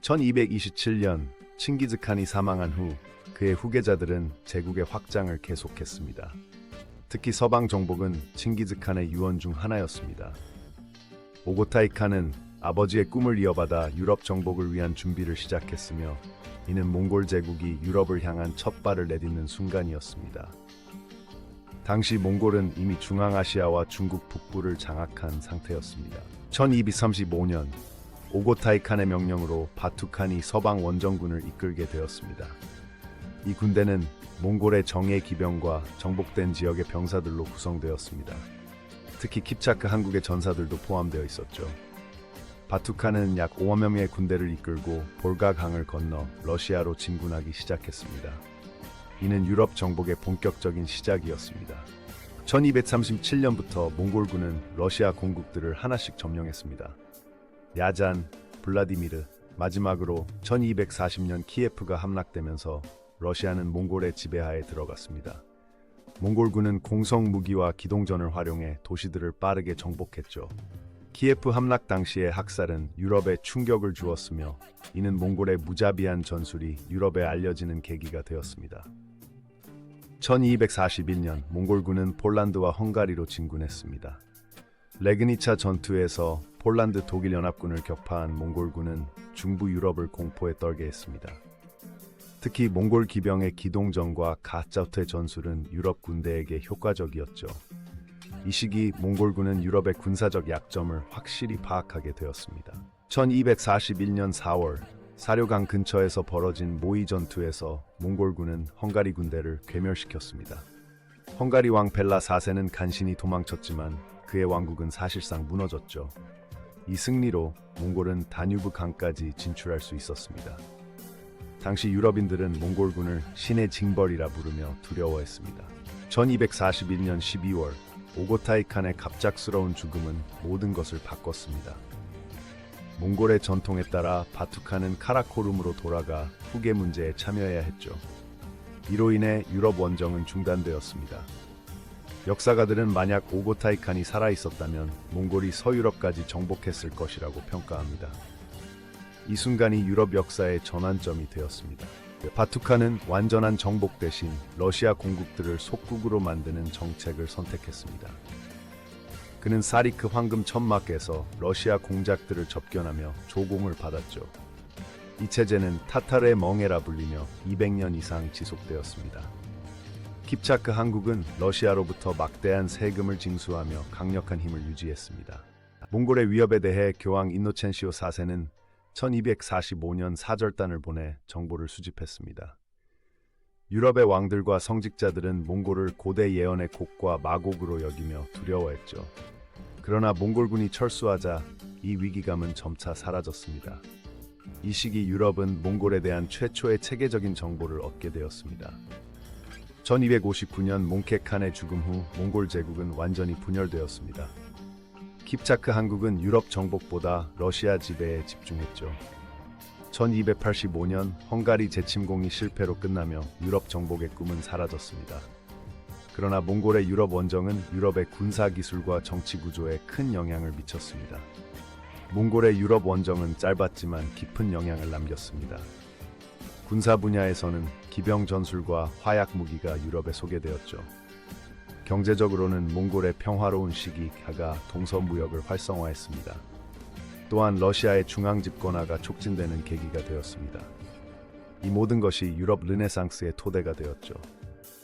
1227년 칭기즈칸이 사망한 후 그의 후계자들은 제국의 확장을 계속했습니다. 특히 서방 정복은 칭기즈칸의 유언 중 하나였습니다. 오고타이 칸은 아버지의 꿈을 이어받아 유럽 정복을 위한 준비를 시작했으며 이는 몽골 제국이 유럽을 향한 첫 발을 내딛는 순간이었습니다. 당시 몽골은 이미 중앙아시아와 중국 북부를 장악한 상태였습니다. 1235년 오고타이 칸의 명령으로 바투 칸이 서방 원정군을 이끌게 되었습니다. 이 군대는 몽골의 정예 기병과 정복된 지역의 병사들로 구성되었습니다. 특히 킵차크 한국의 전사들도 포함되어 있었죠. 바투칸은 약 5만 명의 군대를 이끌고 볼가강을 건너 러시아로 진군하기 시작했습니다. 이는 유럽 정복의 본격적인 시작이었습니다. 1237년부터 몽골군은 러시아 공국들을 하나씩 점령했습니다. 야잔, 블라디미르, 마지막으로 1240년 키예프가 함락되면서 러시아는 몽골의 지배하에 들어갔습니다. 몽골군은 공성 무기와 기동전을 활용해 도시들을 빠르게 정복했죠. 키예프 함락 당시의 학살은 유럽에 충격을 주었으며 이는 몽골의 무자비한 전술이 유럽에 알려지는 계기가 되었습니다. 1241년 몽골군은 폴란드와 헝가리로 진군했습니다. 레그니차 전투에서 폴란드 독일 연합군을 격파한 몽골군은 중부 유럽을 공포에 떨게 했습니다. 특히 몽골 기병의 기동전과 가짜투의 전술은 유럽 군대에게 효과적이었죠. 이 시기 몽골군은 유럽의 군사적 약점을 확실히 파악하게 되었습니다. 1241년 4월 사료강 근처에서 벌어진 모의 전투에서 몽골군은 헝가리 군대를 괴멸시켰습니다. 헝가리 왕 벨라 4세는 간신히 도망쳤지만 그의 왕국은 사실상 무너졌죠. 이 승리로 몽골은 다뉴브 강까지 진출할 수 있었습니다. 당시 유럽인들은 몽골군을 신의 징벌이라 부르며 두려워했습니다. 1241년 12월 오고타이 칸의 갑작스러운 죽음은 모든 것을 바꿨습니다. 몽골의 전통에 따라 바투칸은 카라코룸으로 돌아가 후계 문제에 참여해야 했죠. 이로 인해 유럽 원정은 중단되었습니다. 역사가들은 만약 오고타이 칸이 살아 있었다면 몽골이 서유럽까지 정복했을 것이라고 평가합니다. 이 순간이 유럽 역사의 전환점이 되었습니다. 바투칸은 완전한 정복 대신 러시아 공국들을 속국으로 만드는 정책을 선택했습니다. 그는 사리크 황금 천막에서 러시아 공작들을 접견하며 조공을 받았죠. 이 체제는 타타르의 멍해라 불리며 200년 이상 지속되었습니다. 킵차크 한국은 러시아로부터 막대한 세금을 징수하며 강력한 힘을 유지했습니다. 몽골의 위협에 대해 교황 인노첸시오 4세는 1245년 사절단을 보내 정보를 수집했습니다. 유럽의 왕들과 성직자들은 몽골을 고대 예언의 곡과 마곡으로 여기며 두려워했죠. 그러나 몽골군이 철수하자 이 위기감은 점차 사라졌습니다. 이 시기 유럽은 몽골에 대한 최초의 체계적인 정보를 얻게 되었습니다. 1259년 몽케칸의 죽음 후 몽골 제국은 완전히 분열되었습니다. 킵차크 한국은 유럽 정복보다 러시아 지배에 집중했죠. 1285년 헝가리 재침공이 실패로 끝나며 유럽 정복의 꿈은 사라졌습니다. 그러나 몽골의 유럽 원정은 유럽의 군사 기술과 정치 구조에 큰 영향을 미쳤습니다. 몽골의 유럽 원정은 짧았지만 깊은 영향을 남겼습니다. 군사 분야에서는 기병 전술과 화약 무기가 유럽에 소개되었죠. 경제적으로는 몽골의 평화로운 시기가 동서무역을 활성화했습니다. 또한 러시아의 중앙 집권화가 촉진되는 계기가 되었습니다. 이 모든 것이 유럽 르네상스의 토대가 되었죠.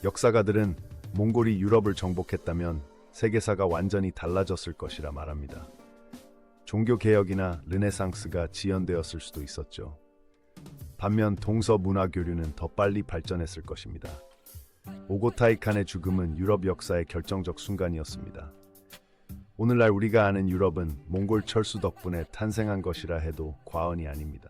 역사가들은 몽골이 유럽을 정복했다면 세계사가 완전히 달라졌을 것이라 말합니다. 종교 개혁이나 르네상스가 지연되었을 수도 있었죠. 반면 동서 문화 교류는 더 빨리 발전했을 것입니다. 오고타이 칸의 죽음은 유럽 역사의 결정적 순간이었습니다. 오늘날 우리가 아는 유럽은 몽골 철수 덕분에 탄생한 것이라 해도 과언이 아닙니다.